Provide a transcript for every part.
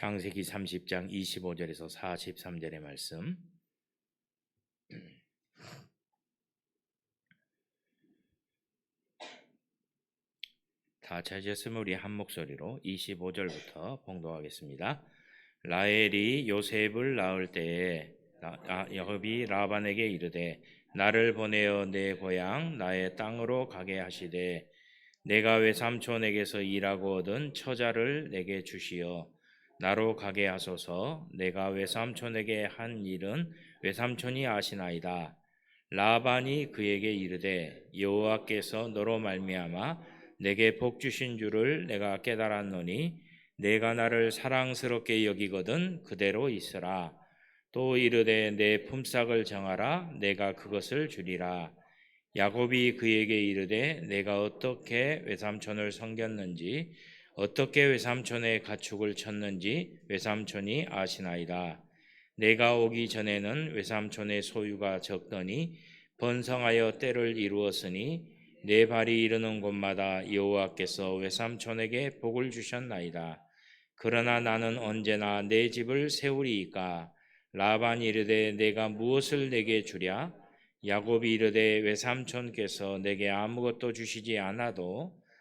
창세기 30장 25절에서 43절의 말씀. 다 찾으셨으면 우리 한 목소리로 25절부터 봉독하겠습니다. 라헬이 요셉을 낳을 때에 라- 아, 야곱이 라반에게 이르되 나를 보내어 내 고향 나의 땅으로 가게 하시되 내가 외삼촌에게서 일하고 얻은 처자를 내게 주시어 나로 가게 하소서. 내가 외삼촌에게 한 일은 외삼촌이 아시나이다. 라반이 그에게 이르되 여호와께서 너로 말미암아 내게 복 주신 줄을 내가 깨달았노니 내가 나를 사랑스럽게 여기거든 그대로 있으라. 또 이르되 내 품삯을 정하라. 내가 그것을 주리라. 야곱이 그에게 이르되 내가 어떻게 외삼촌을 섬겼는지 어떻게 외삼촌의 가축을 쳤는지 외삼촌이 아시나이다. 내가 오기 전에는 외삼촌의 소유가 적더니 번성하여 때를 이루었으니 내 발이 이르는 곳마다 여호와께서 외삼촌에게 복을 주셨나이다. 그러나 나는 언제나 내 집을 세우리이까 라반이 이르되 내가 무엇을 내게 주랴 야곱이 이르되 외삼촌께서 내게 아무것도 주시지 않아도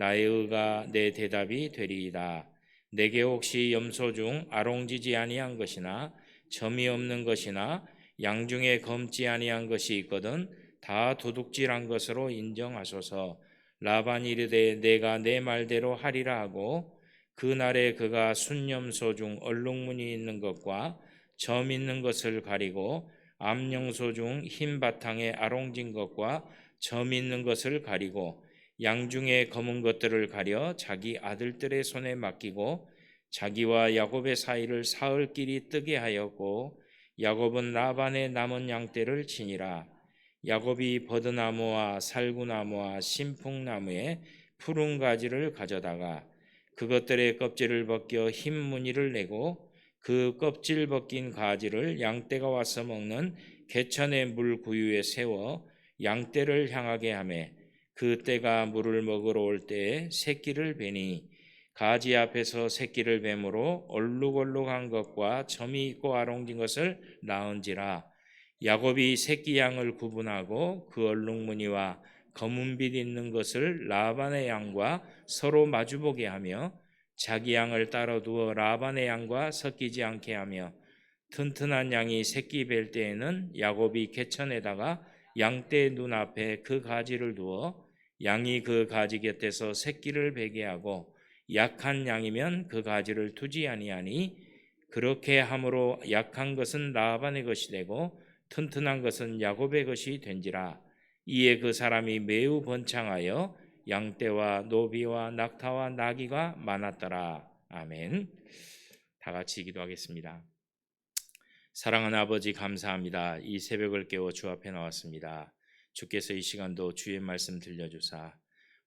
나의 의가 내 대답이 되리이다. 내게 혹시 염소 중 아롱지지 아니한 것이나 점이 없는 것이나 양 중에 검지 아니한 것이 있거든 다 도둑질한 것으로 인정하소서. 라반이 이르되 내가 내 말대로 하리라 하고 그날에 그가 순염소 중 얼룩무늬 있는 것과 점 있는 것을 가리고 암령소 중 흰 바탕에 아롱진 것과 점 있는 것을 가리고 양 중에 검은 것들을 가려 자기 아들들의 손에 맡기고 자기와 야곱의 사이를 사흘 길이 뜨게 하였고 야곱은 라반의 남은 양떼를 치니라. 야곱이 버드나무와 살구나무와 신풍나무에 푸른 가지를 가져다가 그것들의 껍질을 벗겨 흰 무늬를 내고 그 껍질 벗긴 가지를 양떼가 와서 먹는 개천의 물 구유에 세워 양떼를 향하게 하매 그 떼가 물을 먹으러 올 때에 새끼를 베니 가지 앞에서 새끼를 뱀으로 얼룩얼룩한 것과 점이 있고 아롱진 것을 낳은지라. 야곱이 새끼 양을 구분하고 그 얼룩무늬와 검은빛 있는 것을 라반의 양과 서로 마주보게 하며 자기 양을 따로 두어 라반의 양과 섞이지 않게 하며 튼튼한 양이 새끼 뵐 때에는 야곱이 개천에다가 양떼 눈앞에 그 가지를 두어 양이 그 가지 곁에서 새끼를 베게 하고 약한 양이면 그 가지를 두지 아니하니 그렇게 함으로 약한 것은 라반의 것이 되고 튼튼한 것은 야곱의 것이 된지라. 이에 그 사람이 매우 번창하여 양떼와 노비와 낙타와 나귀가 많았더라. 아멘. 다 같이 기도하겠습니다. 사랑하는 아버지 감사합니다. 이 새벽을 깨워 주 앞에 나왔습니다 주께서 이 시간도 주의 말씀 들려주사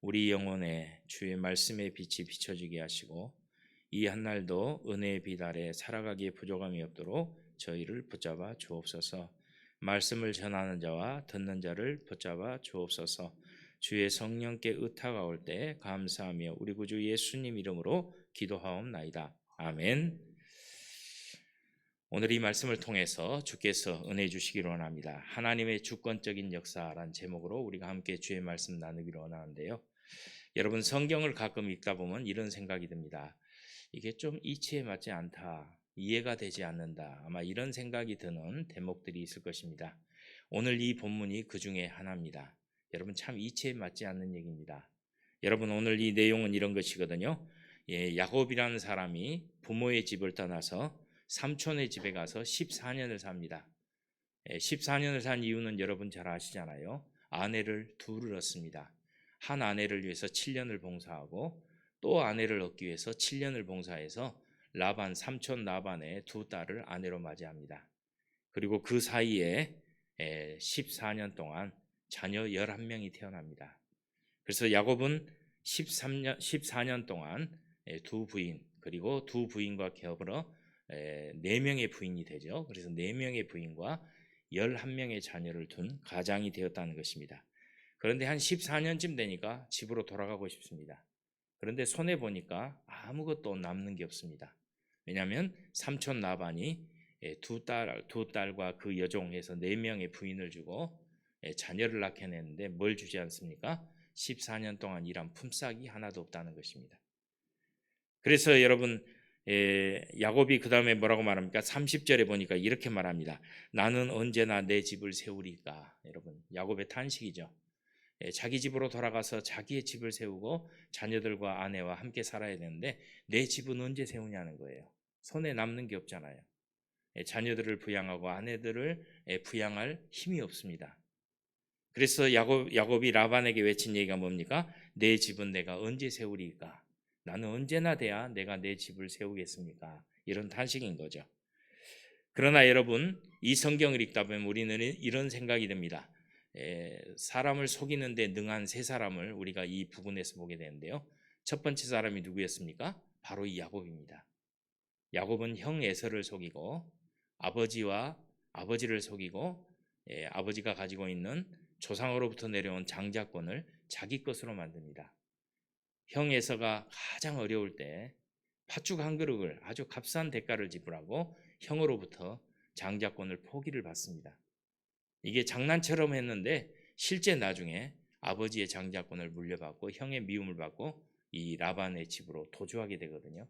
우리 영혼에 주의 말씀의 빛이 비춰지게 하시고 이 한날도 은혜의 빛 아래 살아가기에 부족함이 없도록 저희를 붙잡아 주옵소서 말씀을 전하는 자와 듣는 자를 붙잡아 주옵소서 주의 성령께 의타가 올때 감사하며 우리 구주 예수님 이름으로 기도하옵나이다. 아멘. 오늘 이 말씀을 통해서 주께서 은혜 주시기를 원합니다. 하나님의 주권적인 역사란 제목으로 우리가 함께 주의 말씀 나누기를 원하는데요. 여러분 성경을 가끔 읽다 보면 이런 생각이 듭니다. 이게 좀 이치에 맞지 않다. 이해가 되지 않는다. 아마 이런 생각이 드는 대목들이 있을 것입니다. 오늘 이 본문이 그 중에 하나입니다. 여러분 참 이치에 맞지 않는 얘기입니다. 여러분 오늘 이 내용은 이런 것이거든요. 예, 야곱이라는 사람이 부모의 집을 떠나서 삼촌의 집에 가서 14년을 삽니다. 예, 14년을 산 이유는 여러분 잘 아시잖아요. 아내를 둘을 얻습니다. 한 아내를 위해서 7년을 봉사하고 또 아내를 얻기 위해서 7년을 봉사해서 라반 삼촌 라반의 두 딸을 아내로 맞이합니다. 그리고 그 사이에 14년 동안 자녀 11명이 태어납니다. 그래서 야곱은 13년 14년 동안 예, 두 부인 그리고 두 부인과 겹으로 네 명의 부인이 되죠. 그래서 네 명의 부인과 11명의 자녀를 둔 가장이 되었다는 것입니다. 그런데 한 14년쯤 되니까 집으로 돌아가고 싶습니다. 그런데 손에 보니까 아무것도 남는 게 없습니다. 왜냐하면 삼촌 나반이 예, 두 딸, 두 딸과 그 여종에서 네 명의 부인을 주고 예, 자녀를 낳게냈는데 뭘 주지 않습니까? 14년 동안 일한 품삯이 하나도 없다는 것입니다. 그래서 여러분 예, 야곱이 그 다음에 뭐라고 말합니까? 30절에 보니까 이렇게 말합니다. 나는 언제나 내 집을 세우리까? 여러분 야곱의 탄식이죠. 예, 자기 집으로 돌아가서 자기의 집을 세우고 자녀들과 아내와 함께 살아야 되는데 내 집은 언제 세우냐는 거예요. 손에 남는 게 없잖아요. 예, 자녀들을 부양하고 아내들을 예, 부양할 힘이 없습니다. 그래서 야곱, 야곱이 라반에게 외친 얘기가 뭡니까? 내 집은 내가 언제 세우리까? 나는 언제나 돼야 내가 내 집을 세우겠습니까? 이런 탄식인 거죠. 그러나 여러분, 이 성경을 읽다 보면 우리는 이런 생각이 듭니다. 에, 사람을 속이는데 능한 세 사람을 우리가 이 부분에서 보게 되는데요. 첫 번째 사람이 누구였습니까? 바로 이 야곱입니다. 야곱은 형 에서를 속이고 아버지와 아버지를 속이고 예, 아버지가 가지고 있는 조상으로부터 내려온 장자권을 자기 것으로 만듭니다. 형 에서가 가장 어려울 때 팥죽 한 그릇을 아주 값싼 대가를 지불하고 형으로부터 장자권을 포기를 받습니다. 이게 장난처럼 했는데 실제 나중에 아버지의 장자권을 물려받고 형의 미움을 받고 이 라반의 집으로 도주하게 되거든요.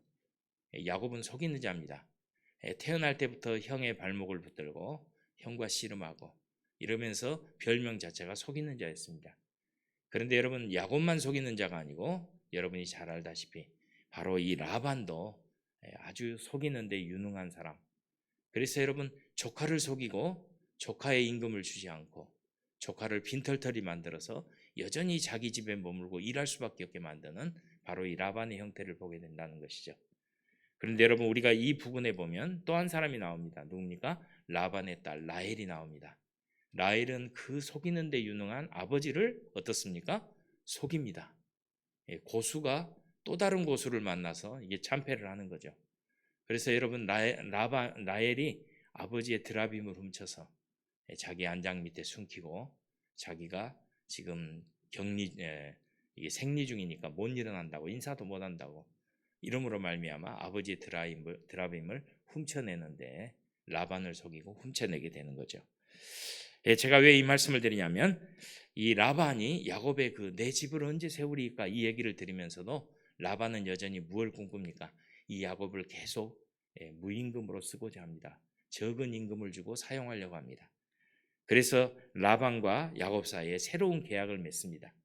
야곱은 속이는 자입니다. 태어날 때부터 형의 발목을 붙들고 형과 씨름하고 이러면서 별명 자체가 속이는 자였습니다. 그런데 여러분 야곱만 속이는 자가 아니고 여러분이 잘 알다시피 바로 이 라반도 아주 속이는데 유능한 사람. 그래서 여러분 조카를 속이고 조카의 임금을 주지 않고 조카를 빈털털이 만들어서 여전히 자기 집에 머물고 일할 수밖에 없게 만드는 바로 이 라반의 형태를 보게 된다는 것이죠. 그런데 여러분 우리가 이 부분에 보면 또 한 사람이 나옵니다. 누굽니까? 라반의 딸 라헬이 나옵니다. 라헬은 그 속이는데 유능한 아버지를 어떻습니까? 속입니다. 예, 고수가 또 다른 고수를 만나서 이게 참패를 하는 거죠. 그래서 여러분 라바, 라헬이 아버지의 드라빔을 훔쳐서 예, 자기 안장 밑에 숨기고 자기가 지금 격리 예, 이게 생리 중이니까 못 일어난다고 인사도 못 한다고 이름으로 말미암아 아버지의 드라임을, 드라빔을 훔쳐내는데 라반을 속이고 훔쳐내게 되는 거죠. 예, 제가 왜 이 말씀을 드리냐면 이 라반이 야곱의 그 내 집을 언제 세우리까 이 얘기를 들으면서도 라반은 여전히 무엇을 꿈꿉니까? 이 야곱을 계속 예, 무임금으로 쓰고자 합니다. 적은 임금을 주고 사용하려고 합니다. 그래서 라반과 야곱 사이에 새로운 계약을 맺습니다.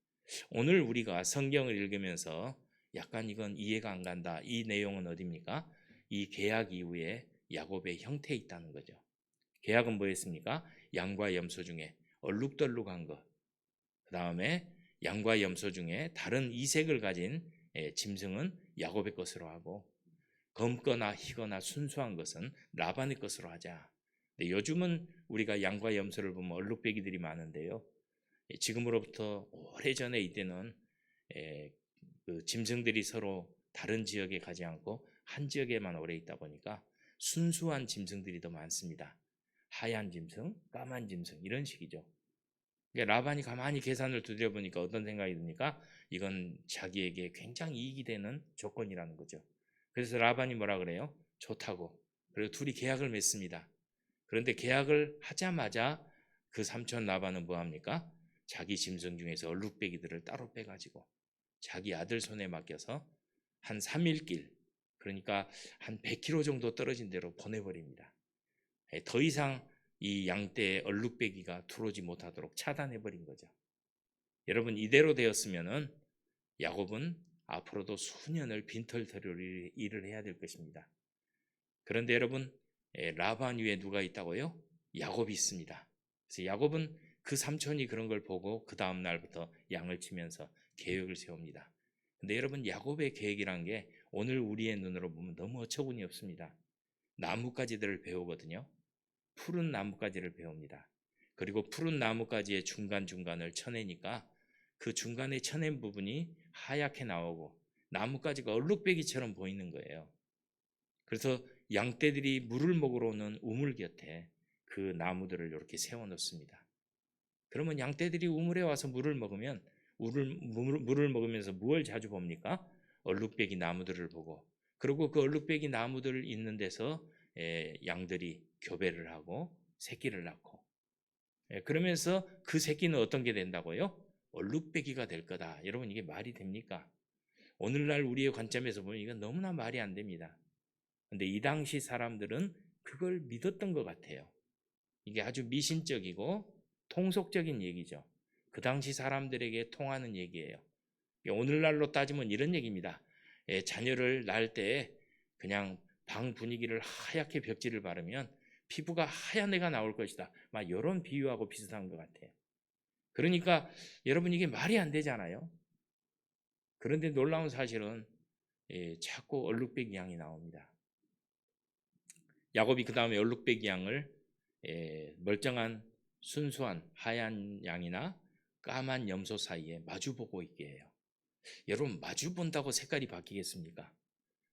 오늘 우리가 성경을 읽으면서 약간 이건 이해가 안 간다. 이 내용은 어디입니까? 이 계약 이후에 야곱의 형태에 있다는 거죠. 계약은 뭐였습니까? 양과 염소 중에 얼룩덜룩한 것. 그 다음에 양과 염소 중에 다른 이색을 가진 예, 짐승은 야곱의 것으로 하고 검거나 희거나 순수한 것은 라반의 것으로 하자. 근데 요즘은 우리가 양과 염소를 보면 얼룩배기들이 많은데요. 예, 지금으로부터 오래전에 이때는 예, 그 짐승들이 서로 다른 지역에 가지 않고 한 지역에만 오래 있다 보니까 순수한 짐승들이 더 많습니다. 하얀 짐승, 까만 짐승 이런 식이죠. 라반이 가만히 계산을 두드려 보니까 어떤 생각이 듭니까? 이건 자기에게 굉장히 이익이 되는 조건이라는 거죠. 그래서 라반이 뭐라 그래요? 좋다고. 그리고 둘이 계약을 맺습니다. 그런데 계약을 하자마자 그 삼촌 라반은 뭐 합니까? 자기 짐승 중에서 얼룩배기들을 따로 빼가지고 자기 아들 손에 맡겨서 한 3일 길, 그러니까 한 100km 정도 떨어진 데로 보내버립니다. 예, 더 이상 이 양떼의 얼룩배기가 들어오지 못하도록 차단해 버린 거죠. 여러분, 이대로 되었으면은 야곱은 앞으로도 수년을 빈털터리 일을 해야 될 것입니다. 그런데 여러분, 예, 라반 위에 누가 있다고요? 야곱이 있습니다. 그래서 야곱은 그 삼촌이 그런 걸 보고 그 다음 날부터 양을 치면서 계획을 세웁니다. 근데 여러분 야곱의 계획이란 게 오늘 우리의 눈으로 보면 너무 어처구니 없습니다. 나뭇가지들을 배우거든요. 푸른 나뭇가지를 배웁니다. 그리고 푸른 나뭇가지의 중간중간을 쳐내니까 그 중간에 쳐낸 부분이 하얗게 나오고 나뭇가지가 얼룩배기처럼 보이는 거예요. 그래서 양떼들이 물을 먹으러 오는 우물 곁에 그 나무들을 이렇게 세워 놓습니다. 그러면 양떼들이 우물에 와서 물을 먹으면 물을, 물- 물을 먹으면서 무엇을 자주 봅니까? 얼룩배기 나무들을 보고 그리고 그 얼룩배기 나무들 있는 데서 에, 양들이 교배를 하고 새끼를 낳고 예, 그러면서 그 새끼는 어떤 게 된다고요? 얼룩배기가 될 거다. 여러분 이게 말이 됩니까? 오늘날 우리의 관점에서 보면 이건 너무나 말이 안 됩니다. 근데 이 당시 사람들은 그걸 믿었던 것 같아요. 이게 아주 미신적이고 통속적인 얘기죠. 그 당시 사람들에게 통하는 얘기예요. 오늘날로 따지면 이런 얘기입니다. 예, 자녀를 낳을 때 그냥 방 분위기를 하얗게 벽지를 바르면 피부가 하얀 애가 나올 것이다. 막 이런 비유하고 비슷한 것 같아요. 그러니까 여러분 이게 말이 안 되잖아요. 그런데 놀라운 사실은 예, 자꾸 얼룩배기 양이 나옵니다. 야곱이 그 다음에 얼룩배기 양을 예, 멀쩡한 순수한 하얀 양이나 까만 염소 사이에 마주보고 있게 해요. 여러분 마주 본다고 색깔이 바뀌겠습니까?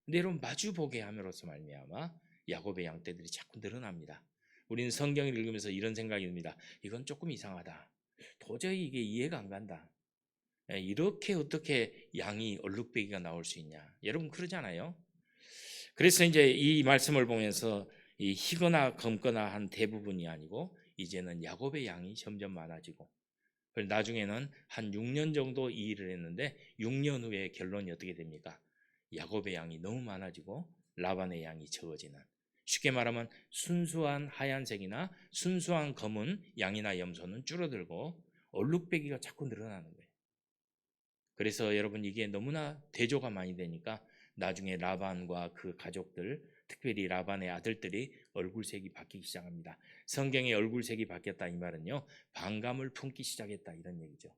근데 여러분 마주 보게 함으로써 말미암아 야곱의 양떼들이 자꾸 늘어납니다. 우리는 성경을 읽으면서 이런 생각이 듭니다. 이건 조금 이상하다. 도저히 이게 이해가 안 간다. 예, 이렇게 어떻게 양이 얼룩배기가 나올 수 있냐? 여러분 그러잖아요. 그래서 이제 이 말씀을 보면서 이 희거나 검거나 한 대부분이 아니고 이제는 야곱의 양이 점점 많아지고 나중에는 한 6년 정도 이 일을 했는데 6년 후에 결론이 어떻게 됩니까? 야곱의 양이 너무 많아지고 라반의 양이 적어지는 쉽게 말하면 순수한 하얀색이나 순수한 검은 양이나 염소는 줄어들고 얼룩배기가 자꾸 늘어나는 거예요. 그래서 여러분 이게 너무나 대조가 많이 되니까 나중에 라반과 그 가족들, 특별히 라반의 아들들이 얼굴색이 바뀌기 시작합니다. 성경의 얼굴색이 바뀌었다 이 말은요. 반감을 품기 시작했다 이런 얘기죠.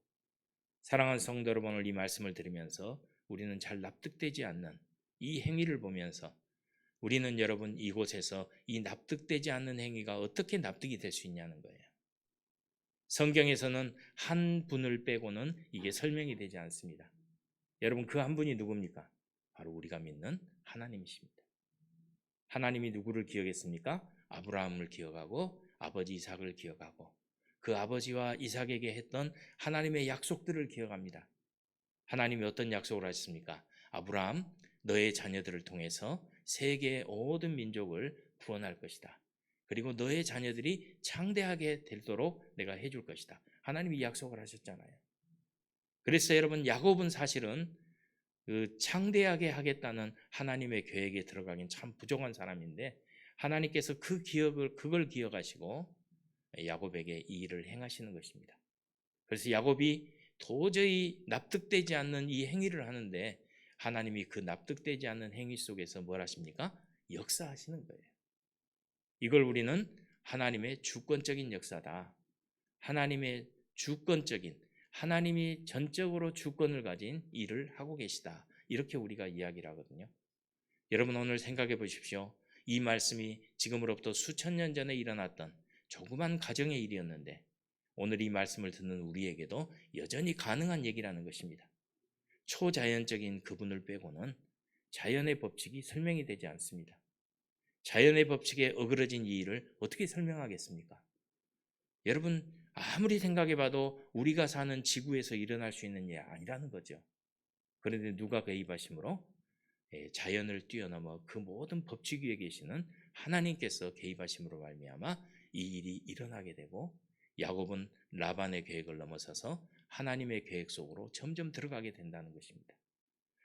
사랑하는 성도 여러분 오늘 이 말씀을 들으면서 우리는 잘 납득되지 않는 이 행위를 보면서 우리는 여러분 이곳에서 이 납득되지 않는 행위가 어떻게 납득이 될 수 있냐는 거예요. 성경에서는 한 분을 빼고는 이게 설명이 되지 않습니다. 여러분 그 한 분이 누굽니까? 바로 우리가 믿는 하나님이십니다. 하나님이 누구를 기억했습니까? 아브라함을 기억하고 아버지 이삭을 기억하고 그 아버지와 이삭에게 했던 하나님의 약속들을 기억합니다. 하나님이 어떤 약속을 하셨습니까? 아브라함, 너의 자녀들을 통해서 세계의 모든 민족을 구원할 것이다. 그리고 너의 자녀들이 창대하게 되도록 내가 해줄 것이다. 하나님이 약속을 하셨잖아요. 그래서 여러분 야곱은 사실은 그 창대하게 하겠다는 하나님의 계획에 들어가긴 참 부족한 사람인데 하나님께서 그 기억을 그걸 기억하시고 야곱에게 이 일을 행하시는 것입니다. 그래서 야곱이 도저히 납득되지 않는 이 행위를 하는데 하나님이 그 납득되지 않는 행위 속에서 뭘 하십니까? 역사하시는 거예요. 이걸 우리는 하나님의 주권적인 역사다. 하나님의 주권적인 하나님이 전적으로 주권을 가진 일을 하고 계시다. 이렇게 우리가 이야기를 하거든요. 여러분 오늘 생각해 보십시오. 이 말씀이 지금으로부터 수천 년 전에 일어났던 조그만 가정의 일이었는데 오늘 이 말씀을 듣는 우리에게도 여전히 가능한 얘기라는 것입니다. 초자연적인 그분을 빼고는 자연의 법칙이 설명이 되지 않습니다. 자연의 법칙에 어그러진 이 일을 어떻게 설명하겠습니까? 여러분 아무리 생각해 봐도 우리가 사는 지구에서 일어날 수 있는 일 아니라는 거죠. 그런데 누가 개입하심으로 예, 자연을 뛰어넘어 그 모든 법칙 위에 계시는 하나님께서 개입하심으로 말미암아 이 일이 일어나게 되고 야곱은 라반의 계획을 넘어서서 하나님의 계획 속으로 점점 들어가게 된다는 것입니다.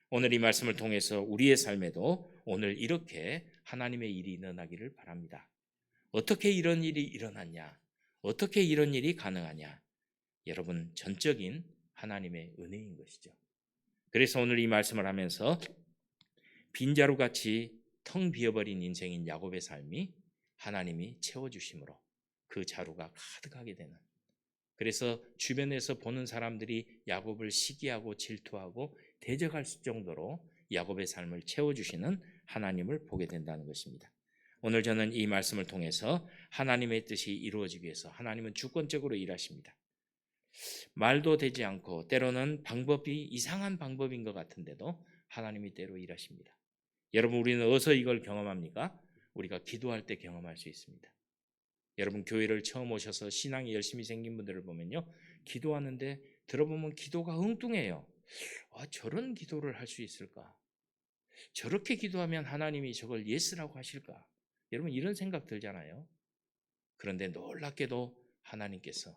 오늘 이 말씀을 통해서 우리의 삶에도 오늘 이렇게 하나님의 일이 일어나기를 바랍니다. 어떻게 이런 일이 일어났냐? 어떻게 이런 일이 가능하냐? 여러분, 전적인 하나님의 은혜인 것이죠. 그래서 오늘 이 말씀을 하면서 빈자루 같이 텅 비어버린 인생인 야곱의 삶이 하나님이 채워주심으로 그 자루가 가득하게 되는 그래서 주변에서 보는 사람들이 야곱을 시기하고 질투하고 대적할 정도로 야곱의 삶을 채워주시는 하나님을 보게 된다는 것입니다. 오늘 저는 이 말씀을 통해서 하나님의 뜻이 이루어지기 위해서 하나님은 주권적으로 일하십니다. 말도 되지 않고 때로는 방법이 이상한 방법인 것 같은데도 하나님이 때로 일하십니다. 여러분 우리는 어디서 이걸 경험합니까? 우리가 기도할 때 경험할 수 있습니다. 여러분 교회를 처음 오셔서 신앙이 열심히 생긴 분들을 보면요. 기도하는데 들어보면 기도가 엉뚱해요. 아, 저런 기도를 할 수 있을까? 저렇게 기도하면 하나님이 저걸 예스라고 하실까? 여러분 이런 생각 들잖아요. 그런데 놀랍게도 하나님께서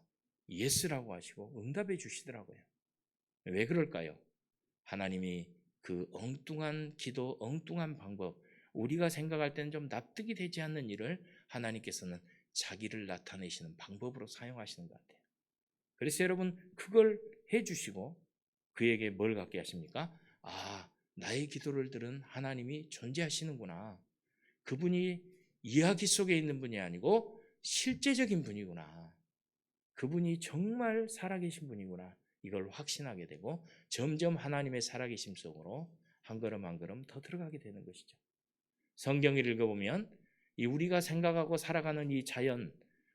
예스라고 하시고 응답해 주시더라고요. 왜 그럴까요? 하나님이 그 엉뚱한 기도, 엉뚱한 방법, 우리가 생각할 때는 좀 납득이 되지 않는 일을 하나님께서는 자기를 나타내시는 방법으로 사용하시는 것 같아요. 그래서 여러분 그걸 해주시고 그에게 뭘 갖게 하십니까? 아, 나의 기도를 들은 하나님이 존재하시는구나. 그분이 이야기 속에 있는 분이 아니고 실제적인 분이구나. 그분이 정말 살아계신 분이구나. 이걸 확신하게 되고 점점 하나님의 살아계심 속으로 한 걸음 한 걸음 더 들어가게 되는 것이죠. 성경을 읽어보면 이 우리가 생각하고 살아가는 이 자연,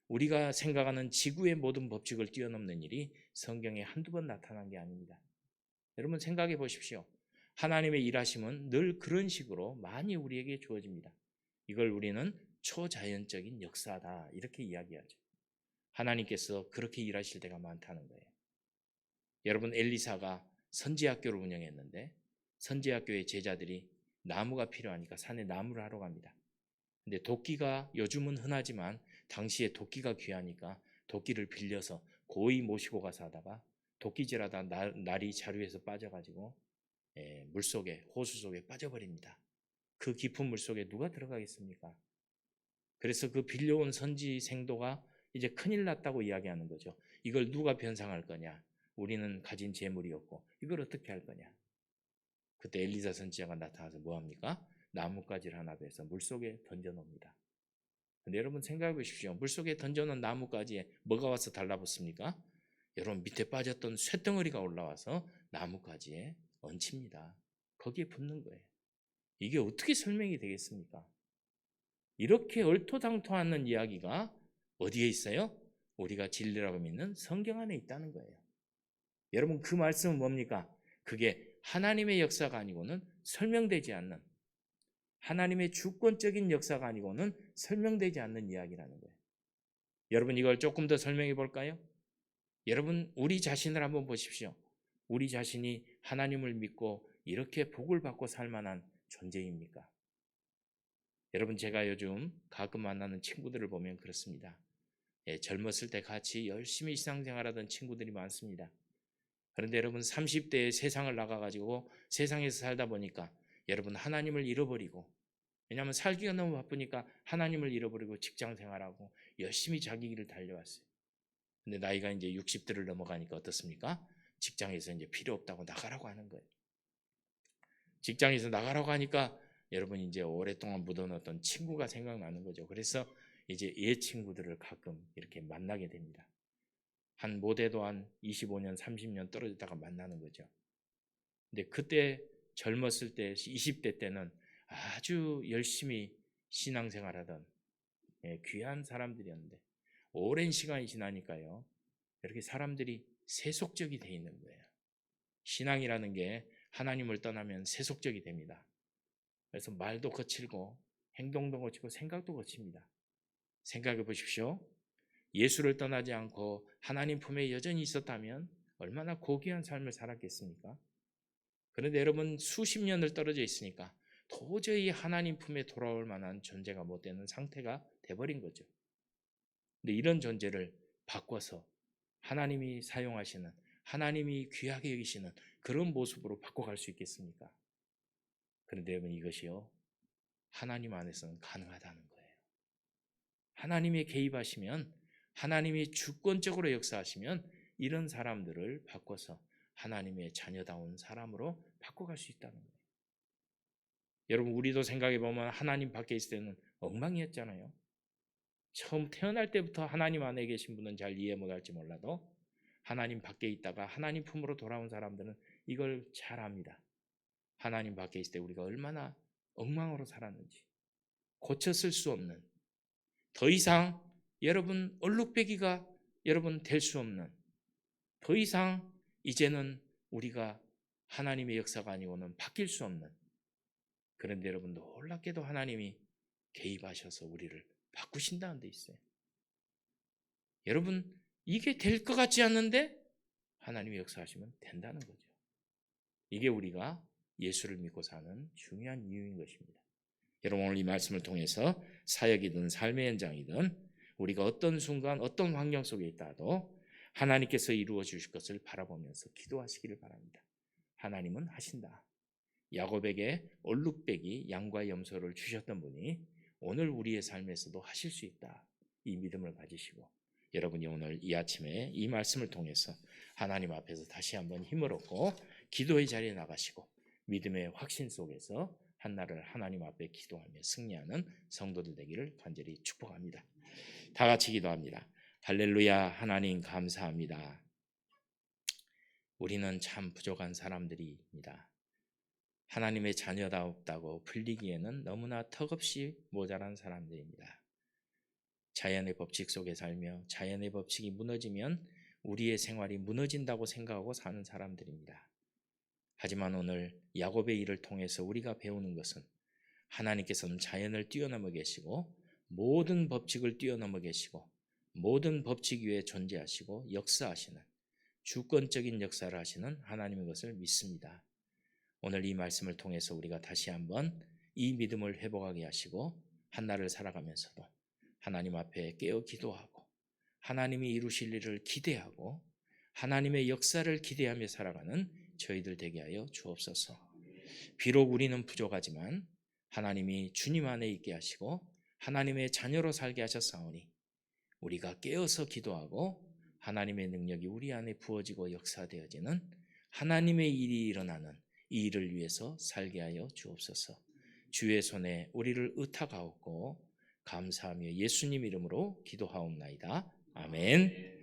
우리가 생각하는 지구의 모든 법칙을 뛰어넘는 일이 성경에 한두 번 나타난 게 아닙니다. 여러분 생각해 보십시오. 하나님의 일하심은 늘 그런 식으로 많이 우리에게 주어집니다. 이걸 우리는 초자연적인 역사다 이렇게 이야기하죠. 하나님께서 그렇게 일하실 때가 많다는 거예요. 여러분 엘리사가 선지학교를 운영했는데 선지학교의 제자들이 나무가 필요하니까 산에 나무를 하러 갑니다. 근데 도끼가 요즘은 흔하지만 당시에 도끼가 귀하니까 도끼를 빌려서 고이 모시고 가서 하다가 도끼질하다 날이 자루에서 빠져가지고 예, 물 속에 호수 속에 빠져버립니다. 그 깊은 물 속에 누가 들어가겠습니까? 그래서 그 빌려온 선지 생도가 이제 큰일 났다고 이야기하는 거죠. 이걸 누가 변상할 거냐? 우리는 가진 재물이 없고 이걸 어떻게 할 거냐? 그때 엘리사 선지자가 나타나서 뭐 합니까? 나뭇가지를 하나 베서 물속에 던져 놓습니다. 근데 여러분 생각해 보십시오. 물속에 던져 놓은 나뭇가지에 뭐가 와서 달라붙습니까? 여러분 밑에 빠졌던 쇳덩어리가 올라와서 나뭇가지에 얹힙니다. 거기에 붙는 거예요. 이게 어떻게 설명이 되겠습니까? 이렇게 얼토당토하는 이야기가 어디에 있어요? 우리가 진리라고 믿는 성경 안에 있다는 거예요. 여러분 그 말씀은 뭡니까? 그게 하나님의 역사가 아니고는 설명되지 않는 하나님의 주권적인 역사가 아니고는 설명되지 않는 이야기라는 거예요. 여러분 이걸 조금 더 설명해 볼까요? 여러분 우리 자신을 한번 보십시오. 우리 자신이 하나님을 믿고 이렇게 복을 받고 살 만한 존재입니까? 여러분 제가 요즘 가끔 만나는 친구들을 보면 그렇습니다. 예, 젊었을 때 같이 열심히 신앙생활하던 친구들이 많습니다. 그런데 여러분 30대에 세상을 나가가지고 세상에서 살다 보니까 여러분 하나님을 잃어버리고 왜냐하면 살기가 너무 바쁘니까 하나님을 잃어버리고 직장 생활하고 열심히 자기 길을 달려왔어요. 근데 나이가 이제 60대를 넘어가니까 어떻습니까? 직장에서 이제 필요 없다고 나가라고 하는 거예요. 직장에서 나가라고 하니까 여러분 이제 오랫동안 묻어놓던 친구가 생각나는 거죠. 그래서 이제 옛 친구들을 가끔 이렇게 만나게 됩니다. 한 못해도 한 25년, 30년 떨어졌다가 만나는 거죠. 근데 그때 젊었을 때 20대 때는 아주 열심히 신앙생활하던 예, 귀한 사람들이었는데 오랜 시간이 지나니까요. 이렇게 사람들이 세속적이 돼 있는 거예요. 신앙이라는 게 하나님을 떠나면 세속적이 됩니다. 그래서 말도 거칠고 행동도 거치고 생각도 거칩니다. 생각해 보십시오. 예수를 떠나지 않고 하나님 품에 여전히 있었다면 얼마나 고귀한 삶을 살았겠습니까? 그런데 여러분 수십 년을 떨어져 있으니까 도저히 하나님 품에 돌아올 만한 존재가 못 되는 상태가 돼버린 거죠. 근데 이런 존재를 바꿔서 하나님이 사용하시는 하나님이 귀하게 여기시는 그런 모습으로 바꿔갈 수 있겠습니까? 그런데 여러분 이것이요 하나님 안에서는 가능하다는 거예요. 하나님이 개입하시면 하나님이 주권적으로 역사하시면 이런 사람들을 바꿔서 하나님의 자녀다운 사람으로 바꿔갈 수 있다는 거예요. 여러분 우리도 생각해 보면 하나님 밖에 있을 때는 엉망이었잖아요. 처음 태어날 때부터 하나님 안에 계신 분은 잘 이해 못할지 몰라도 하나님 밖에 있다가 하나님 품으로 돌아온 사람들은 이걸 잘 압니다. 하나님 밖에 있을 때 우리가 얼마나 엉망으로 살았는지 쓸수 없는 더 이상 여러분 얼룩배기가 여러분 될 수 없는 더 이상 이제는 우리가 하나님의 역사가 아니고는 바뀔 수 없는 그런데 여러분 놀랍게도 하나님이 개입하셔서 우리를 바꾸신다는 데 있어요. 여러분 이게 될 것 같지 않는데 하나님이 역사하시면 된다는 거죠. 이게 우리가 예수를 믿고 사는 중요한 이유인 것입니다. 여러분 오늘 이 말씀을 통해서 사역이든 삶의 현장이든 우리가 어떤 순간 어떤 환경 속에 있다도 하나님께서 이루어 주실 것을 바라보면서 기도하시기를 바랍니다. 하나님은 하신다. 야곱에게 얼룩배기 양과 염소를 주셨던 분이 오늘 우리의 삶에서도 하실 수 있다. 이 믿음을 가지시고 여러분이 오늘 이 아침에 이 말씀을 통해서 하나님 앞에서 다시 한번 힘을 얻고 기도의 자리에 나가시고 믿음의 확신 속에서 한날을 하나님 앞에 기도하며 승리하는 성도들 되기를 간절히 축복합니다. 다 같이 기도합니다. 할렐루야 하나님 감사합니다. 우리는 참 부족한 사람들입니다. 하나님의 자녀다 없다고 불리기에는 너무나 턱없이 모자란 사람들입니다. 자연의 법칙 속에 살며 자연의 법칙이 무너지면 우리의 생활이 무너진다고 생각하고 사는 사람들입니다. 하지만 오늘 야곱의 일을 통해서 우리가 배우는 것은 하나님께서는 자연을 뛰어넘어 계시고 모든 법칙을 뛰어넘어 계시고 모든 법칙 위에 존재하시고 역사하시는 주권적인 역사를 하시는 하나님의 것을 믿습니다. 오늘 이 말씀을 통해서 우리가 다시 한번 이 믿음을 회복하게 하시고 한날을 살아가면서도 하나님 앞에 깨어 기도하고 하나님이 이루실 일을 기대하고 하나님의 역사를 기대하며 살아가는 저희들 되게 하여 주옵소서. 비록 우리는 부족하지만 하나님이 주님 안에 있게 하시고 하나님의 자녀로 살게 하셨사오니 우리가 깨어서 기도하고 하나님의 능력이 우리 안에 부어지고 역사되어지는 하나님의 일이 일어나는 이 일을 위해서 살게 하여 주옵소서. 주의 손에 우리를 의탁하옵고 감사하며 예수님 이름으로 기도하옵나이다. 아멘.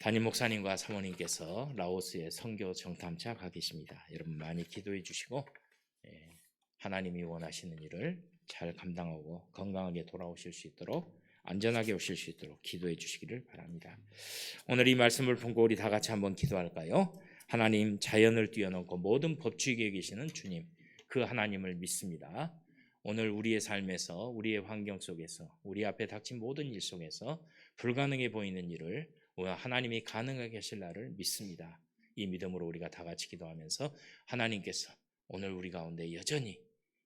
담임 목사님과 사모님께서 라오스의 선교 정탐차 가 계십니다. 여러분 많이 기도해 주시고 예, 하나님이 원하시는 일을 잘 감당하고 건강하게 돌아오실 수 있도록 안전하게 오실 수 있도록 기도해 주시기를 바랍니다. 오늘 이 말씀을 본고 우리 다 같이 한번 기도할까요? 하나님 자연을 뛰어넘고 모든 법칙에 계시는 주님 그 하나님을 믿습니다. 오늘 우리의 삶에서 우리의 환경 속에서 우리 앞에 닥친 모든 일 속에서 불가능해 보이는 일을 하나님이 가능하게 하실 날을 믿습니다. 이 믿음으로 우리가 다 같이 기도하면서 하나님께서 오늘 우리 가운데 여전히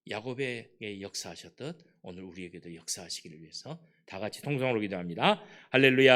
야곱에게 역사하셨듯 오늘 우리에게도 역사하시기를 위해서 다 같이 통성으로 기도합니다. 할렐루야.